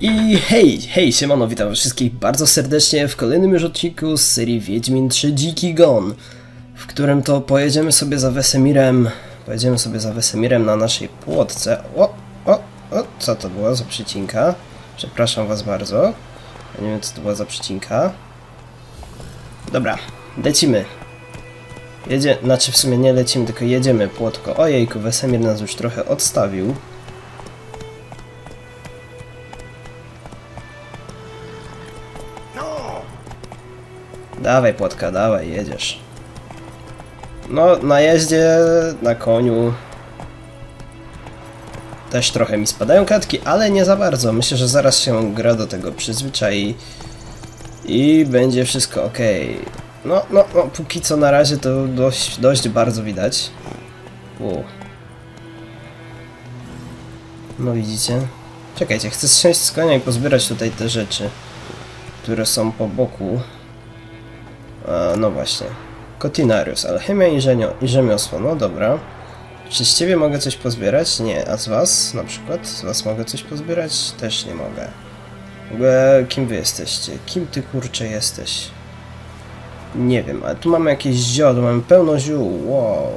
I hej, hej, siemano, witam wszystkich bardzo serdecznie w kolejnym już odcinku z serii Wiedźmin 3 Dziki Gon, w którym to pojedziemy sobie za Wesemirem, pojedziemy sobie za Wesemirem na naszej płotce. O, o, o, co to była za przycinka? Przepraszam was bardzo. Ja nie wiem, co to była za przycinka. Dobra, lecimy. Jedzie, znaczy w sumie nie lecimy, tylko jedziemy płotko. Ojejku, Wesemir nas już trochę odstawił. Dawaj płotka, dawaj, jedziesz. No, na jeździe, na koniu. Też trochę mi spadają klatki, ale nie za bardzo. Myślę, że zaraz się gra do tego przyzwyczai. I będzie wszystko ok. No, no, no, póki co na razie to dość, dość bardzo widać. U. No widzicie? Czekajcie, chcę zsiąść z konia i pozbierać tutaj te rzeczy, które są po boku. A, no właśnie. Kotinarius, alchemia i, żenio, i rzemiosło, no dobra. Czy z ciebie mogę coś pozbierać? Nie. A z was na przykład? Z was mogę coś pozbierać? Też nie mogę. W ogóle kim wy jesteście? Kim ty kurczę jesteś? Nie wiem, ale tu mamy jakieś ziodło, mamy pełno ziół, wow.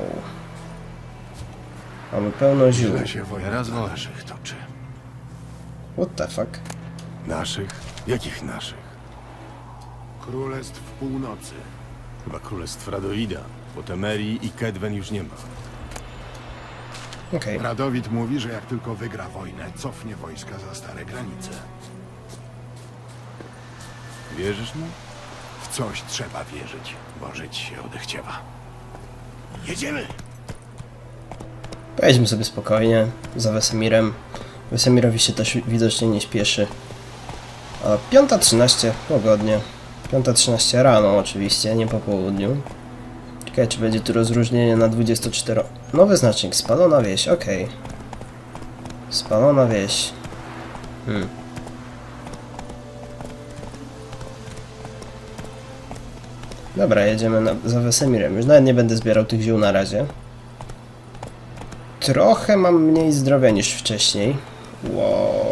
Mamy pełno ziół. Źle się wojna naszych toczy. What the fuck? Naszych? Jakich naszych? Królestw Północy. Chyba królestw Radoida, bo Temerii i Kedwen już nie ma. Okej. Radowid mówi, że jak tylko wygra wojnę, cofnie wojska za stare granice. Wierzysz mu? W coś trzeba wierzyć, bo żyć się odechciewa. Jedziemy! Pojedźmy sobie spokojnie za Wesemirem. Wesemirowi się też widocznie nie śpieszy. A 5.13, pogodnie. 5.13 rano oczywiście, nie po południu. Ciekawe czy będzie tu rozróżnienie na 24... Nowy znacznik, spalona wieś, okej. Spalona wieś. Hmm. Dobra, jedziemy na, za Wesemirem. Już nawet nie będę zbierał tych ziół na razie. Trochę mam mniej zdrowia niż wcześniej. Wow.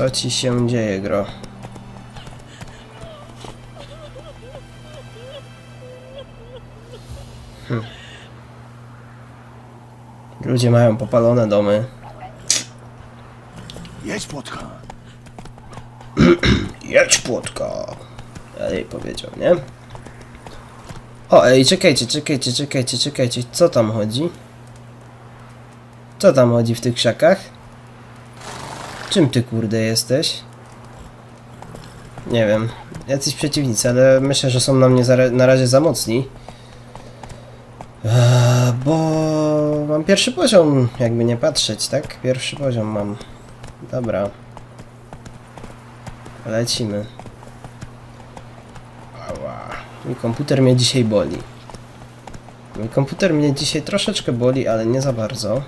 Co ci się dzieje, gro? Hm. Ludzie mają popalone domy. Jedź, płotka! Jedź płotka! Ja jej powiedział, nie? O, ej, czekajcie, czekajcie, czekajcie, czekajcie. Co tam chodzi? Co tam chodzi w tych krzakach? Czym ty kurde jesteś? Nie wiem. Jacyś przeciwnicy, ale myślę, że są na mnie na razie za mocni. Eee, bo mam pierwszy poziom, jakby nie patrzeć, tak? Pierwszy poziom mam. Dobra. Lecimy. Ała. Mój komputer mnie dzisiaj boli. Mój komputer mnie dzisiaj troszeczkę boli, ale nie za bardzo.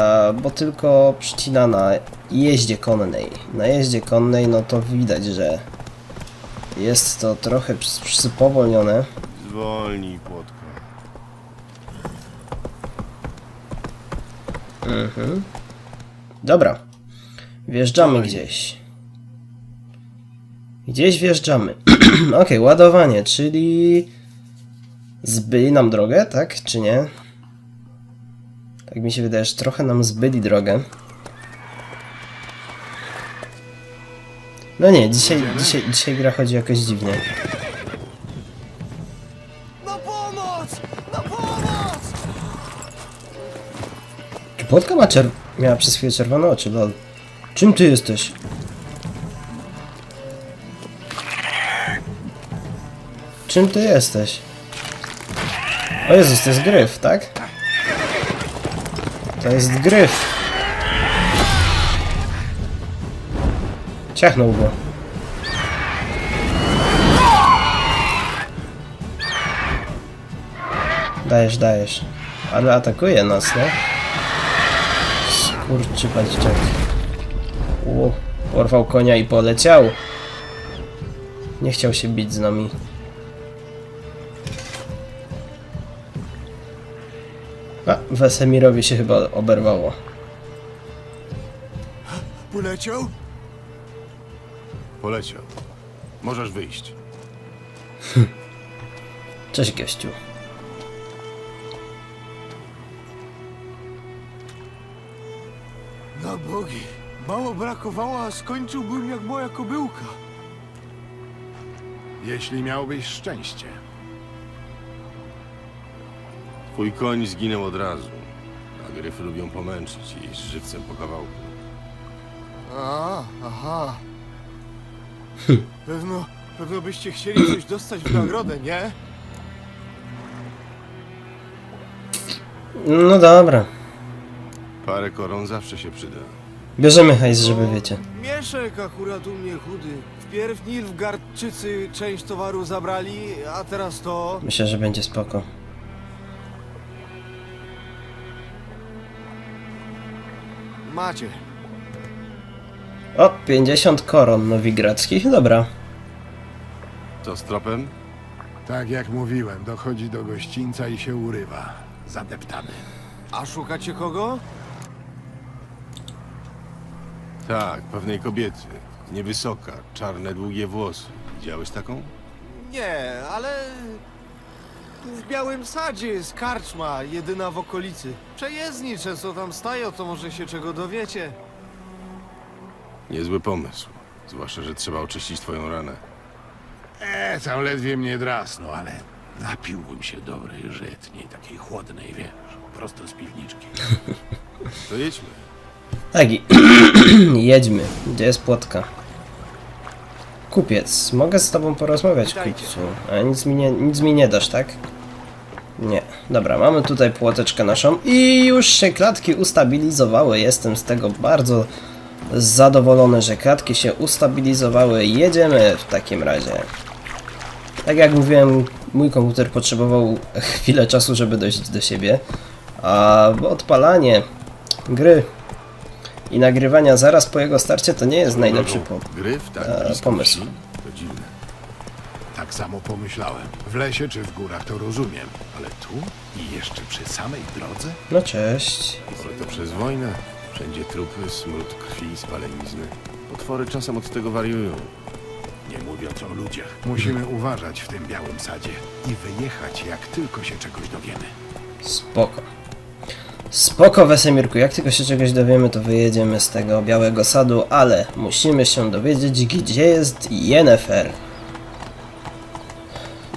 E, bo tylko przycina na jeździe konnej. Na jeździe konnej, no to widać, że jest to trochę spowolnione. Zwolnij, płotko. Mhm. Dobra. Wjeżdżamy gdzieś. Gdzieś wjeżdżamy. Okej, ładowanie, czyli zbyli nam drogę, tak? Czy nie? Tak mi się wydaje, że trochę nam zbyli drogę. No nie, dzisiaj, dzisiaj, dzisiaj gra chodzi jakoś dziwnie. Na pomoc! Na pomoc! Czy płotka ma czer... miała przez chwilę czerwone oczy, lol. Czym ty jesteś? Czym ty jesteś? O Jezus, to jest gryf, tak? To jest gryf. Ciachnął go. Dajesz, dajesz. Ale atakuje nas, no. Skurczy padziczek. U, porwał konia i poleciał. Nie chciał się bić z nami. A, Wesemirowi się chyba oberwało. Poleciał? Poleciał. Możesz wyjść. Cześć gościu. Na bogi. Mało brakowało, a skończyłbym jak moja kobyłka. Jeśli miałbyś szczęście. Twój koń zginął od razu. A gryfy lubią pomęczyć i jeść żywcem po kawałku. A, aha. Pewno, pewno byście chcieli coś dostać w nagrodę, nie? No dobra. Parę koron zawsze się przyda. Bierzemy hajs, żeby wiecie. Mieszek akurat u mnie chudy. Wpierw Nilfgaardczycy część towaru zabrali, a teraz to... Myślę, że będzie spoko. Macie. O, 50 koron nowigradzkich, dobra. Co z tropem? Tak jak mówiłem, dochodzi do gościńca i się urywa. Zadeptany. A szukacie kogo? Tak, pewnej kobiety. Niewysoka, czarne, długie włosy. Widziałeś taką? Nie, ale... Tu w Białym Sadzie jest karczma, jedyna w okolicy. Przejezdni często tam stają, to może się czego dowiecie. Niezły pomysł. Zwłaszcza, że trzeba oczyścić twoją ranę. E, tam ledwie mnie drasnął, ale napiłbym się dobrej żytniej, takiej chłodnej, wiesz, prosto z piwniczki. To jedźmy. Tak, i- jedźmy. Gdzie jest płotka? Kupiec, mogę z tobą porozmawiać, kupcu. A nic mi, nie, nic mi nie dasz, tak? Nie. Dobra, mamy tutaj płoteczkę naszą i już się klatki ustabilizowały. Jestem z tego bardzo zadowolony, że klatki się ustabilizowały. Jedziemy w takim razie. Tak jak mówiłem, mój komputer potrzebował chwilę czasu, żeby dojść do siebie, a odpalanie gry i nagrywania zaraz po jego starcie to nie jest najlepszy po... Gryf, tak e, pomysł. To dziwne. Tak samo pomyślałem. W lesie czy w górach to rozumiem, ale tu i jeszcze przy samej drodze? No cześć. Może to przez wojnę? Wszędzie trupy, smród krwi, spalenizny. Potwory czasem od tego wariują. Nie mówiąc o ludziach. Musimy uważać w tym białym sadzie i wyjechać, jak tylko się czegoś dowiemy. Spoko. Spoko, Wesemirku. Jak tylko się czegoś dowiemy, to wyjedziemy z tego białego sadu, ale musimy się dowiedzieć, gdzie jest Yennefer.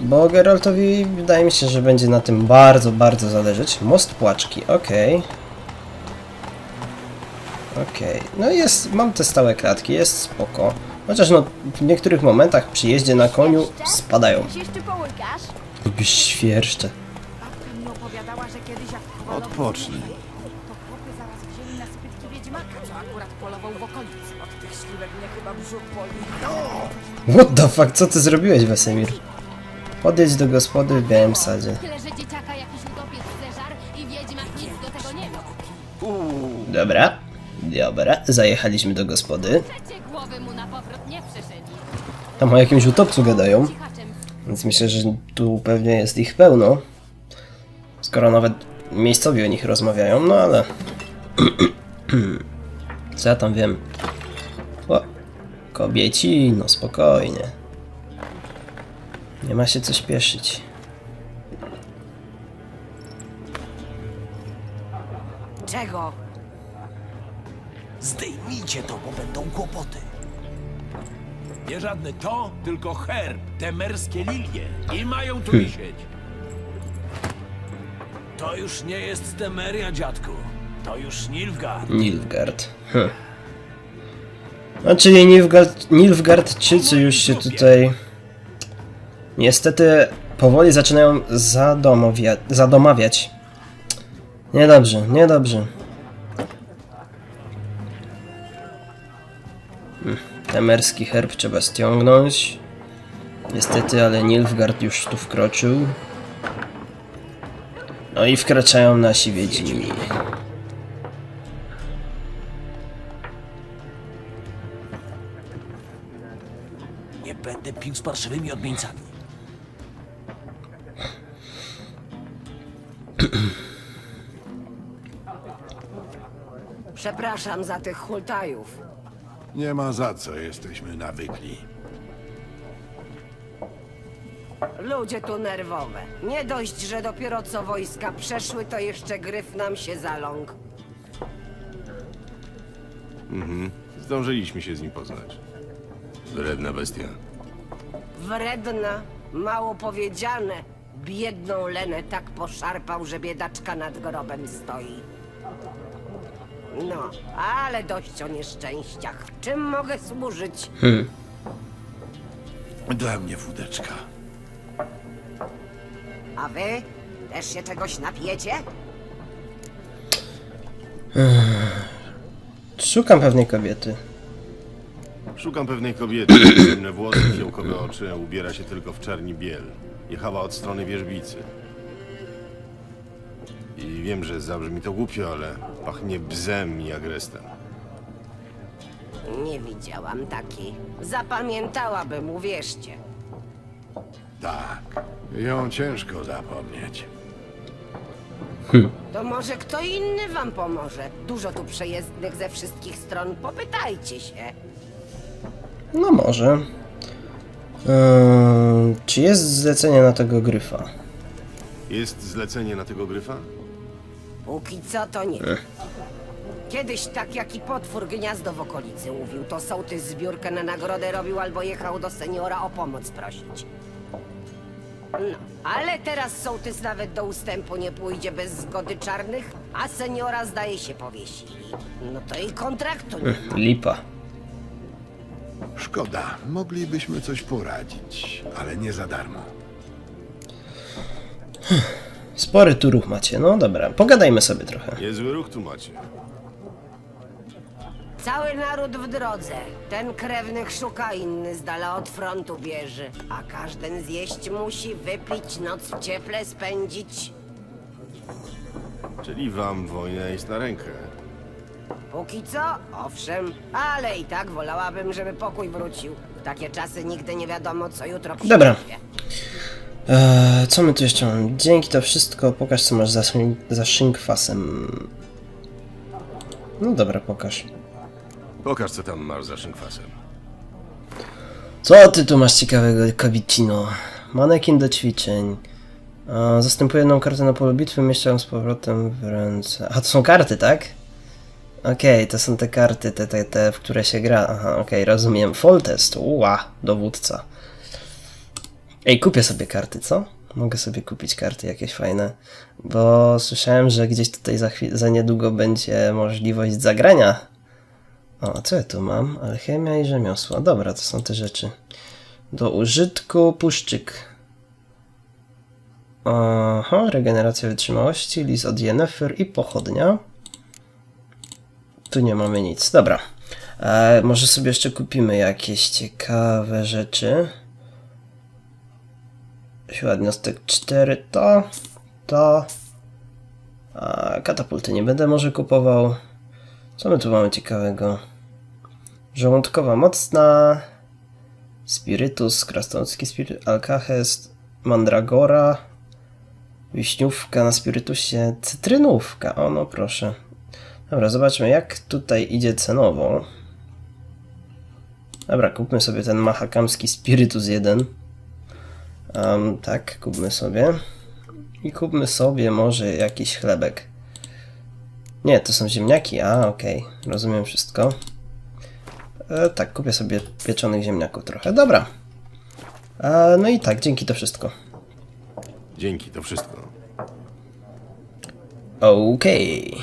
Bo Geraltowi wydaje mi się, że będzie na tym bardzo, bardzo zależeć. Most Płaczki, okej. Okej, no jest, mam te stałe klatki, jest spoko. Chociaż no, w niektórych momentach przy jeździe na koniu spadają. Lubisz świerszcze. Odpocznij. to chłopy zaraz wzięli na spytki wiedźmaka, co akurat polował w okolicy. Od tych śliwek mnie chyba brzuch boli. What the fuck, co ty zrobiłeś, Wesemir? Podjedź do gospody w białym sadzie. Tyle, że dzieciaka jakiś utopiec zeżar i wiedźmak nic do tego nie ma. Dobra, dobra, zajechaliśmy do gospody. Przecie głowy mu na powrót nie przyszedli. Tam o jakimś utopcu gadają, Cichaczem więc myślę, że tu pewnie jest ich pełno. Skoro nawet miejscowi o nich rozmawiają, no ale... Co ja tam wiem? O, kobieci, no spokojnie. Nie ma się co śpieszyć. Czego? Zdejmijcie to, bo będą kłopoty. Nie żadne to, tylko herb, te merskie lilie. I mają tu wisieć. To już nie jest Temeria, dziadku. To już Nilfgaard. Nilfgaard. Hm. A czyli Nilfgaard, Nilfgaardczycy już się tutaj niestety powoli zaczynają zadomowia, zadomawiać. Niedobrze, niedobrze. Hm, Temerski herb trzeba ściągnąć. Niestety, ale Nilfgaard już tu wkroczył. No i wkraczają nasi Wiedźmini. Nie będę pił z parszywymi odmieńcami. Przepraszam za tych hultajów. Nie ma za co, jesteśmy nawykli. Ludzie tu nerwowe. Nie dość, że dopiero co wojska przeszły, to jeszcze gryf nam się zaląkł. Zdążyliśmy się z nim poznać. Wredna bestia. Wredna, mało powiedziane. Biedną Lenę tak poszarpał, że biedaczka nad grobem stoi. No, ale dość o nieszczęściach. Czym mogę służyć? Dla mnie wódeczka. A wy? Też się czegoś napijecie? Szukam pewnej kobiety. Szukam pewnej kobiety, ciemne włosy, fiołkowe oczy, a ubiera się tylko w czarni biel. Jechała od strony wierzbicy. I wiem, że zabrzmi to głupio, ale pachnie bzem i agrestem. Nie widziałam takiej. Zapamiętałabym, uwierzcie. Tak. Ją ciężko zapomnieć. To może kto inny wam pomoże. Dużo tu przejezdnych ze wszystkich stron. Popytajcie się. No może. Eee, czy jest zlecenie na tego gryfa? Jest zlecenie na tego gryfa? Póki co to nie. Kiedyś tak jaki potwór gniazdo w okolicy mówił, to sołtys zbiórkę na nagrodę robił albo jechał do seniora o pomoc prosić. No, ale teraz sołtys nawet do ustępu nie pójdzie bez zgody czarnych, a seniora zdaje się powiesili. No to i kontraktu nie ma. Lipa. Szkoda, moglibyśmy coś poradzić, ale nie za darmo. Spory tu ruch macie. No dobra, pogadajmy sobie trochę. Niezły ruch tu macie. Cały naród w drodze. Ten krewnych szuka, inny z dala od frontu bierze. A każdy zjeść musi, wypić, noc w cieple spędzić. Czyli wam wojna jest na rękę. Póki co, owszem, ale i tak wolałabym, żeby pokój wrócił. W takie czasy nigdy nie wiadomo, co jutro przyniesie. Dobra. Eee, co my tu jeszcze mamy? Dzięki to wszystko. Pokaż co masz za, za szynkwasem. No dobra, pokaż. Pokaż, co tam masz za szynkwasem. Co ty tu masz ciekawego, Kabicino? Manekin do ćwiczeń. Zastępuję jedną kartę na polu bitwy, mieszczę ją z powrotem w ręce. A to są karty, tak? Okej, to są te karty, te, te, te, w które się gra. Aha, okej, rozumiem. Foltest, uła, dowódca. Ej, kupię sobie karty, co? Mogę sobie kupić karty jakieś fajne, bo słyszałem, że gdzieś tutaj za, za niedługo będzie możliwość zagrania o, co ja tu mam? Alchemia i rzemiosła. Dobra, to są te rzeczy. Do użytku puszczyk. Aha, regeneracja wytrzymałości, list od Yennefer i pochodnia. Tu nie mamy nic. Dobra. E, może sobie jeszcze kupimy jakieś ciekawe rzeczy. Siła jednostek 4 to, to. A katapulty nie będę może kupował. Co my tu mamy ciekawego? Żołądkowa mocna, spirytus, krasnoludzki spirytus, alkahest, mandragora, wiśniówka na spirytusie, cytrynówka. O, no proszę. Dobra, zobaczmy jak tutaj idzie cenowo. Dobra, kupmy sobie ten mahakamski spirytus 1. Um, tak, kupmy sobie. I kupmy sobie może jakiś chlebek. Nie, to są ziemniaki. A, okej, rozumiem wszystko. E, tak, kupię sobie pieczonych ziemniaków trochę. Dobra. E, no i tak, dzięki to wszystko. Dzięki, to wszystko. Okej.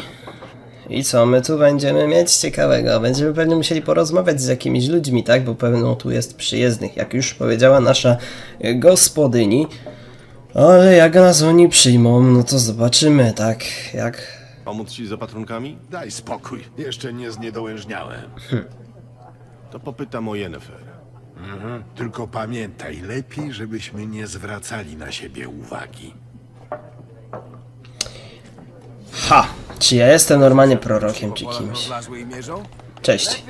I co my tu będziemy mieć ciekawego? Będziemy pewnie musieli porozmawiać z jakimiś ludźmi, tak? Bo pewno tu jest przyjezdnych, jak już powiedziała nasza gospodyni. Ale jak nas oni przyjmą, no to zobaczymy, tak? Jak Pomóc ci z opatrunkami? Daj spokój, jeszcze nie zniedołężniałem. To popytam o Yennefer. Tylko pamiętaj, lepiej, żebyśmy nie zwracali na siebie uwagi. Ha! Czy ja jestem normalnie prorokiem czy kimś? Rozlazły i mierzą? Cześć.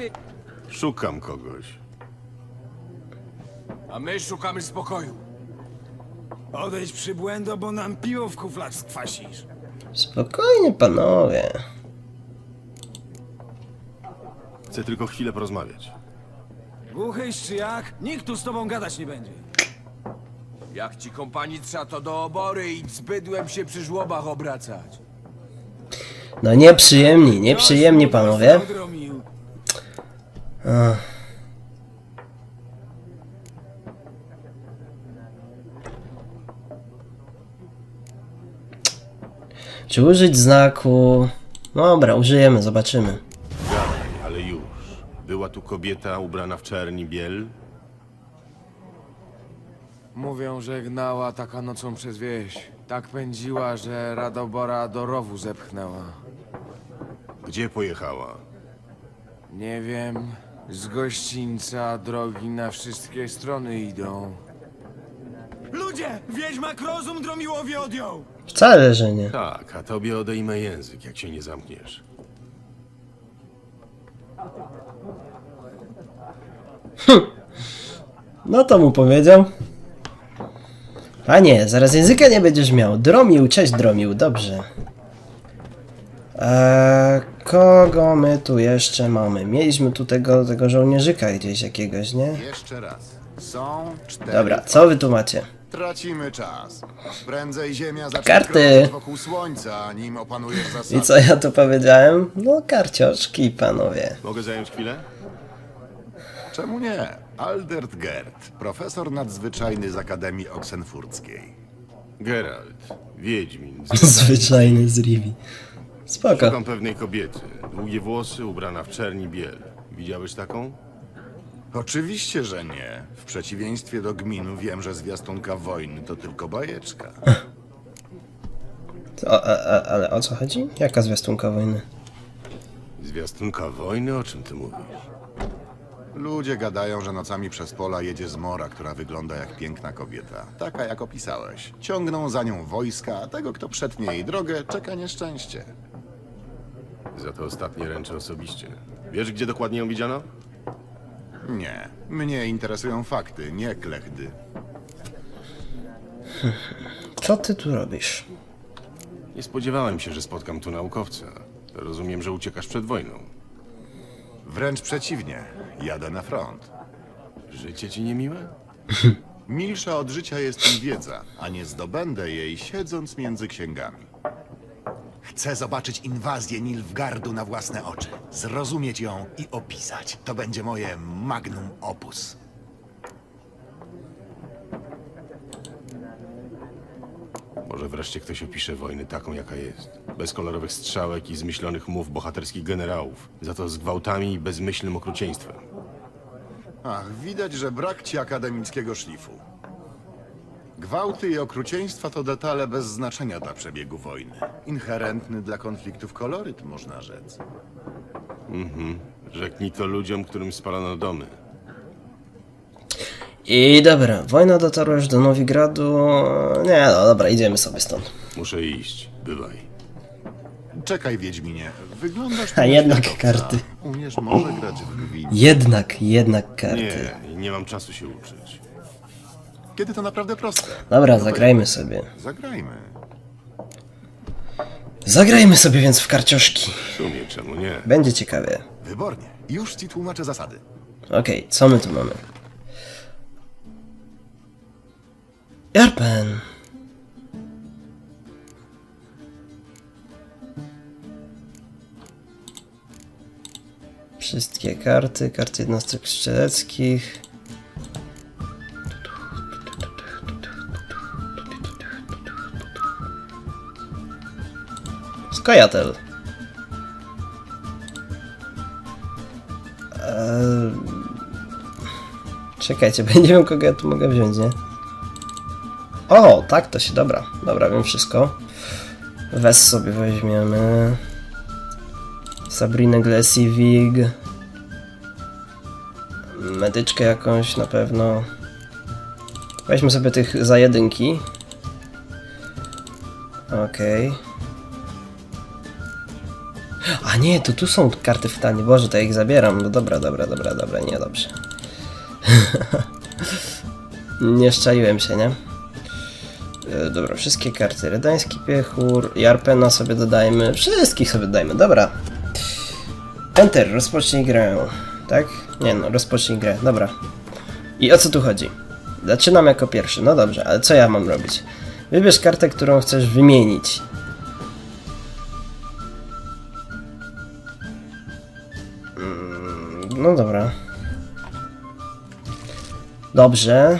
Szukam kogoś. A my szukamy spokoju. Odejdź przybłędo, bo nam piwo w kuflach skwasisz. Spokojnie, panowie. Chcę tylko chwilę porozmawiać. Głuchyś czy jak? Nikt tu z tobą gadać nie będzie. Jak ci kompanii trza, to do obory i z bydłem się przy żłobach obracać. No nieprzyjemni, nieprzyjemni panowie. Dromił. Czy użyć znaku? No dobra, użyjemy, zobaczymy. Była tu kobieta ubrana w czerni biel? Mówią, że gnała taka nocą przez wieś. Tak pędziła, że Radobora do rowu zepchnęła. Gdzie pojechała? Nie wiem, z gościńca drogi na wszystkie strony idą. Ludzie! Wiedźmak rozum Dromiłowi odjął! Wcale, że nie. Tak, a tobie odejmę język, jak się nie zamkniesz. No to mu powiedział. A nie, zaraz języka nie będziesz miał. Dromił, cześć Dromił, dobrze. Eee, kogo my tu jeszcze mamy? Mieliśmy tu tego, tego żołnierzyka gdzieś jakiegoś, nie? Jeszcze raz. Są cztery. Dobra, co wy tu macie? Tracimy czas. Prędzej Ziemia zacznie Karty. krążyć wokół Słońca, nim opanujesz zasady. I co ja tu powiedziałem? No karcioszki, panowie. Mogę zająć chwilę? Czemu nie? Aldert Gerd, profesor nadzwyczajny z Akademii Oksenfurckiej. Geralt, Wiedźmin. Zwyczajny z Rivi. Spoko. Szukam pewnej kobiety. Długie włosy, ubrana w czerni biel. Widziałeś taką? Oczywiście, że nie. W przeciwieństwie do gminu wiem, że zwiastunka wojny to tylko bajeczka. O, a, a, ale o co chodzi? Jaka zwiastunka wojny? Zwiastunka wojny? O czym ty mówisz? Ludzie gadają, że nocami przez pola jedzie zmora, która wygląda jak piękna kobieta. Taka jak opisałeś. Ciągną za nią wojska, a tego, kto przetnie jej drogę, czeka nieszczęście. Za to ostatnie ręczę osobiście. Wiesz, gdzie dokładnie ją widziano? Nie. Mnie interesują fakty, nie klechdy. Co ty tu robisz? Nie spodziewałem się, że spotkam tu naukowca. Rozumiem, że uciekasz przed wojną. Wręcz przeciwnie. Jadę na front. Życie ci niemiłe? Milsza od życia jest mi wiedza, a nie zdobędę jej siedząc między księgami. Chcę zobaczyć inwazję Nilfgardu na własne oczy, zrozumieć ją i opisać. To będzie moje magnum opus. Może wreszcie ktoś opisze wojnę taką, jaka jest. Bez kolorowych strzałek i zmyślonych mów bohaterskich generałów. Za to z gwałtami i bezmyślnym okrucieństwem. Ach, widać, że brak ci akademickiego szlifu. Gwałty i okrucieństwa to detale bez znaczenia dla przebiegu wojny. Inherentny dla konfliktów koloryt, można rzec. Rzeknij to ludziom, którym spalono domy. I dobra, wojna dotarła już do Nowigradu. Nie, no dobra, idziemy sobie stąd. Muszę iść. Bywaj. Czekaj, Wiedźminie. Wyglądasz A na jednak światowca. karty. Umiesz może grać w gwint. Jednak, jednak karty. Nie, nie mam czasu się uczyć. Kiedy to naprawdę proste. Dobra, No zagrajmy sobie. Zagrajmy. Zagrajmy sobie więc w karcioszki. W sumie, czemu nie? Będzie ciekawie. Wybornie. Już ci tłumaczę zasady. Okej, co my tu mamy? Jarpen. Wszystkie karty, karty jednostek strzeleckich. Skojatel. Eee... Czekajcie, bo wiem kogo ja tu mogę wziąć, nie? O, tak to się, dobra. Dobra, wiem wszystko. Wes sobie weźmiemy. Sabrinę Glessivig. Medyczkę jakąś na pewno. Weźmy sobie tych za jedynki. Okej. A nie, to tu są karty w tanie. Boże, to ja ich zabieram. No dobra, dobra, dobra, dobra, nie, dobrze. nie szczaiłem się, nie? Dobra, wszystkie karty. Redański piechur, Jarpena sobie dodajmy. Wszystkich sobie dodajmy, dobra. Enter, rozpocznij grę. Tak? Nie no, rozpocznij grę, dobra. I o co tu chodzi? Zaczynam jako pierwszy, no dobrze, ale co ja mam robić? Wybierz kartę, którą chcesz wymienić. Mm, No dobra. Dobrze.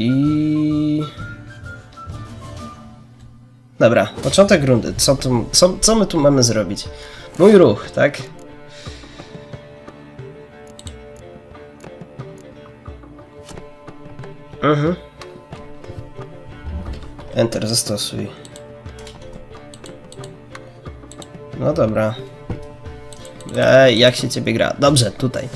I... Dobra, początek rundy. Co, tu, co, co my tu mamy zrobić? Mój ruch, tak? Mhm. Enter, zastosuj. No dobra. Ej, jak się ciebie gra? Dobrze, tutaj.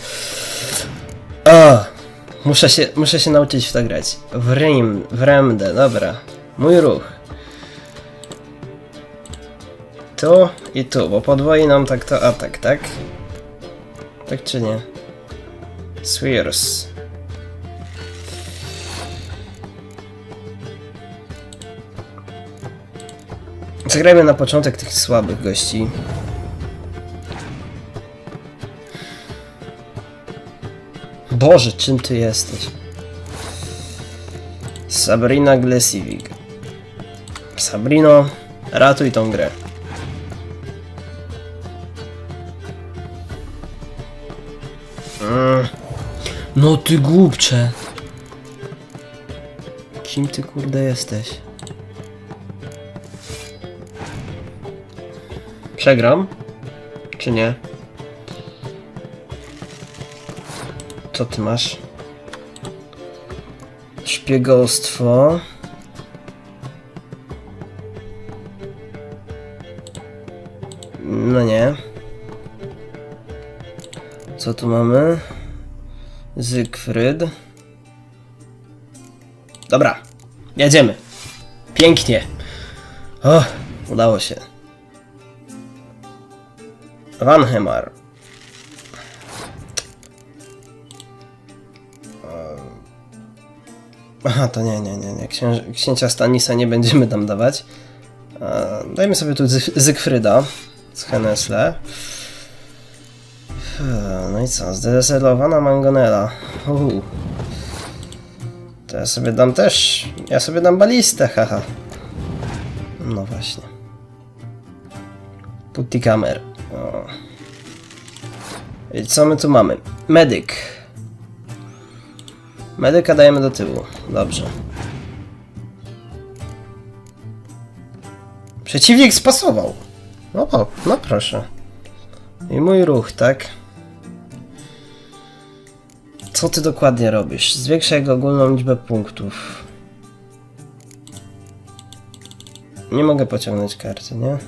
Muszę się, muszę się nauczyć w to grać. W rim, w dobra. Mój ruch. Tu i tu, bo podwoi nam tak to atak, tak? Tak czy nie? Swears. Zagrajmy na początek tych słabych gości. Boże, czym ty jesteś? Sabrina Glesivig. Sabrino, ratuj tą grę. Mm. No ty głupcze. Kim ty kurde jesteś? Przegram? Czy nie? Co ty masz? Szpiegostwo. No nie. Co tu mamy? Zygfryd. Dobra, jedziemy. Pięknie. O, udało się. Vanhemar. Aha, to nie, nie, nie, nie. Księż księcia Stanisa nie będziemy tam dawać. Dajmy sobie tu Zy Zygfryda z Hennesle. No i co? Zdezelowana Mangonela. To ja sobie dam też. Ja sobie dam balistę, haha. No właśnie. Putti kamer. O. I co my tu mamy? Medyk. Medyka dajemy do tyłu. Dobrze. Przeciwnik spasował. No, no proszę. I mój ruch, tak? Co ty dokładnie robisz? Zwiększaj jego ogólną liczbę punktów. Nie mogę pociągnąć karty, nie?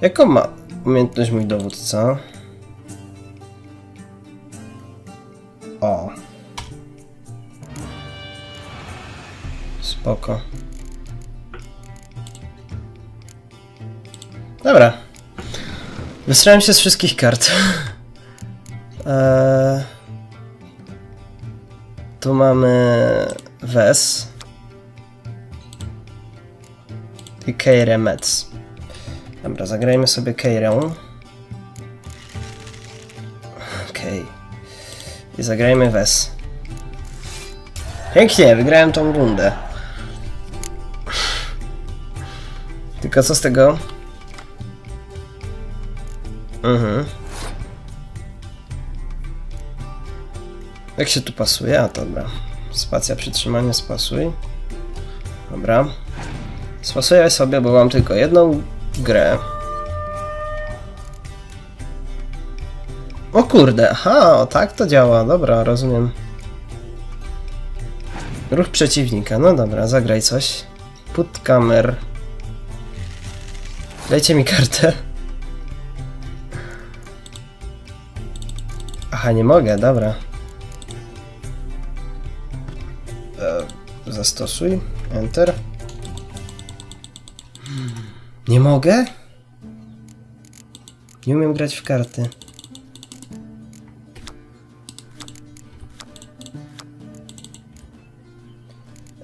Jaką ma umiejętność mój dowódca? O. Spoko. Dobra. Wysrałem się z wszystkich kart. eee, tu mamy Wes i Keirę Metz. Dobra, zagrajmy sobie Keirę. Okej. I zagrajmy Wes. Pięknie, wygrałem tą rundę. Tylko co z tego? Mhm. Jak się tu pasuje? A dobra. Spacja przytrzymanie spasuj. Dobra. Spasuję sobie, bo mam tylko jedną grę. O kurde, aha, o tak to działa, dobra, rozumiem. Ruch przeciwnika, no dobra, zagraj coś. Put kamer. Dajcie mi kartę. Aha, nie mogę, dobra. E, zastosuj, enter. Nie mogę? Nie umiem grać w karty.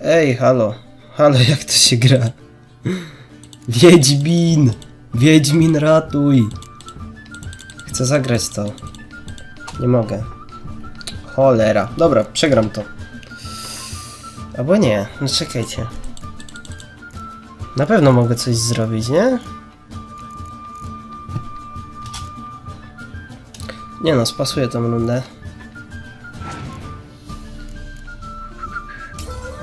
Ej, halo. Halo, jak to się gra? Wiedźmin! Wiedźmin, ratuj! Chcę zagrać to. Nie mogę. Cholera. Dobra, przegram to. Albo nie. No czekajcie. Na pewno mogę coś zrobić, nie? Nie no, spasuję tą rundę.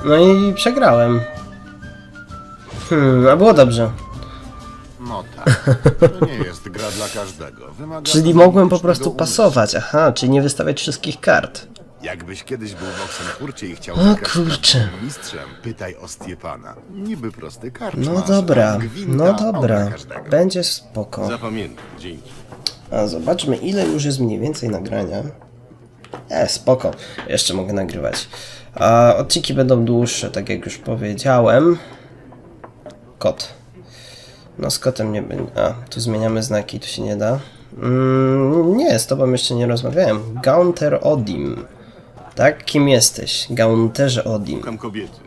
No i przegrałem. Hmm, a było dobrze. No tak. To nie jest gra dla każdego. Wymaga Czyli mogłem po prostu pasować, aha, czyli nie wystawiać wszystkich kart. Jakbyś kiedyś był w Oksenfurcie i chciał O wygrać z kurczę. mistrzem, pytaj o Stiepana. Niby prosty karczmarz, No dobra, a gwinta no ogra dobra. każdego. Będzie spoko. Zapamiętam, dzięki. A zobaczmy ile już jest mniej więcej nagrania. E, spoko. Jeszcze mogę nagrywać. A odcinki będą dłuższe, tak jak już powiedziałem. Kot. No z kotem nie będzie. A, tu zmieniamy znaki, tu się nie da. Mm, nie, z tobą jeszcze nie rozmawiałem. Gaunter Odim. Tak? Kim jesteś? Gaunterze Odim. Szukam kobiety.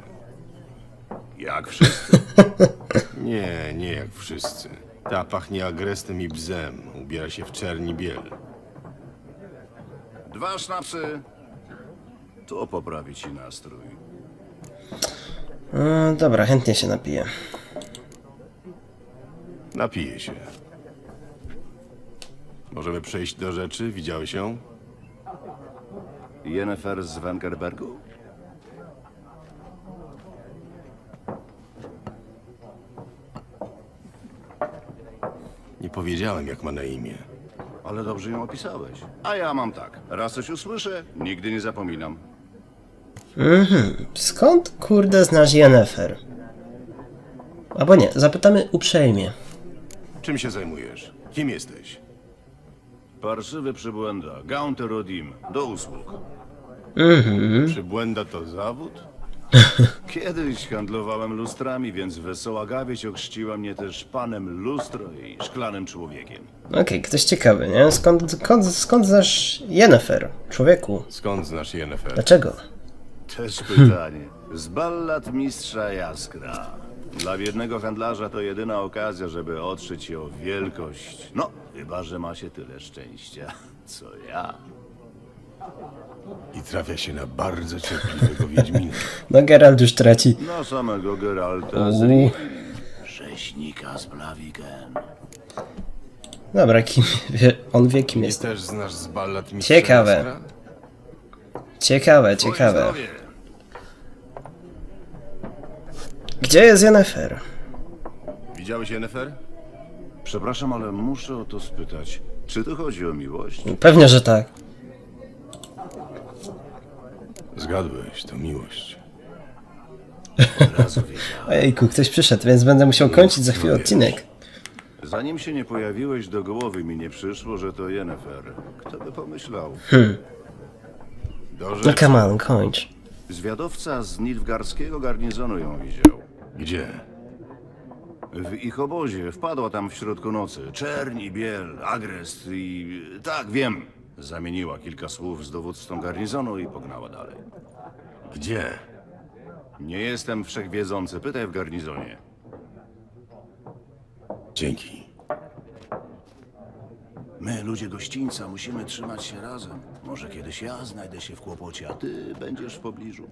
Jak wszyscy? nie, nie jak wszyscy. Ta pachnie agrestem i bzem. Ubiera się w czerni biel. Dwa sznapsy. To poprawi ci nastrój. E, dobra, chętnie się napiję. Napiję się. Możemy przejść do rzeczy? Widziałeś ją? Jennefer z Wengerbergu? Nie powiedziałem, jak ma na imię. Ale dobrze ją opisałeś. A ja mam tak. Raz coś usłyszę, nigdy nie zapominam. Mhm. Skąd kurde znasz Yennefer? Albo nie, zapytamy uprzejmie. Czym się zajmujesz? Kim jesteś? Parszywy przybłęda. Gaunter Odim. Do usług. Mhm. Przybłęda to zawód? Kiedyś handlowałem lustrami, więc wesoła gawieć ochrzciła mnie też panem lustro i szklanym człowiekiem. Okej, ktoś ciekawy, nie? Skąd, skąd, skąd znasz Yennefer? Człowieku. Skąd znasz Yennefer? Dlaczego? Też pytanie. Z ballad mistrza Jaskra. Dla biednego handlarza to jedyna okazja, żeby otrzeć się o wielkość. No, chyba, że ma się tyle szczęścia, co ja. I trafia się na bardzo cierpliwego Wiedźmina. No Geralt już traci. Na samego Geralta z rzeźnika z Blaviken. Dobra, kim wie, on wie kim Nie jest. też znasz z ballad mistrza Ciekawe. Ciekawe, ciekawe. Gdzie jest Yennefer? Widziałeś Yennefer? Przepraszam, ale muszę o to spytać. Czy tu chodzi o miłość? Pewnie, że tak. Zgadłeś, to miłość. Od razu wiedziałem. Ojejku, ktoś przyszedł, więc będę musiał kończyć za chwilę odcinek. Zanim się nie pojawiłeś, do głowy mi nie przyszło, że to Yennefer. Kto by pomyślał? Do No rzeczy. come on, kończ. Zwiadowca z Nilfgarskiego garnizonu ją widział. Gdzie? W ich obozie wpadła tam w środku nocy. Czerń i biel, agrest i... Tak, wiem. Zamieniła kilka słów z dowódcą garnizonu i pognała dalej. Gdzie? Nie jestem wszechwiedzący, pytaj w garnizonie. Dzięki. My, ludzie gościńca, musimy trzymać się razem. Może kiedyś ja znajdę się w kłopocie, a ty będziesz w pobliżu.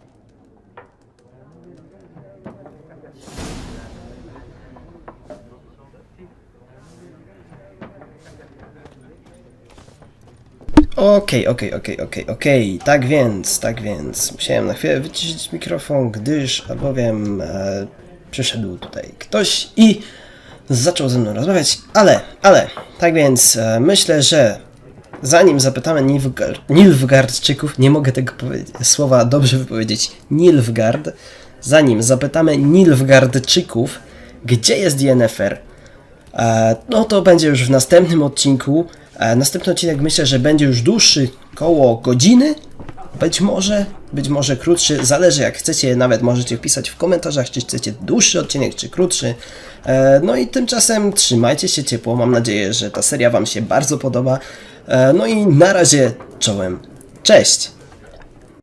Okej, okej, okej, okej, okej. Tak więc, tak więc. Musiałem na chwilę wyciszyć mikrofon, gdyż albowiem e, przyszedł tutaj ktoś i zaczął ze mną rozmawiać, ale, ale, tak więc e, myślę, że zanim zapytamy Nilfgaard, Nilfgaardczyków, nie mogę tego słowa dobrze wypowiedzieć, Nilfgaard, zanim zapytamy Nilfgaardczyków, gdzie jest Yennefer, E, No to będzie już w następnym odcinku. E, Następny odcinek myślę, że będzie już dłuższy, koło godziny. Być może, być może krótszy, zależy jak chcecie, nawet możecie wpisać w komentarzach, czy chcecie dłuższy odcinek, czy krótszy. E, No i tymczasem trzymajcie się ciepło, mam nadzieję, że ta seria Wam się bardzo podoba. E, No i na razie czołem. Cześć!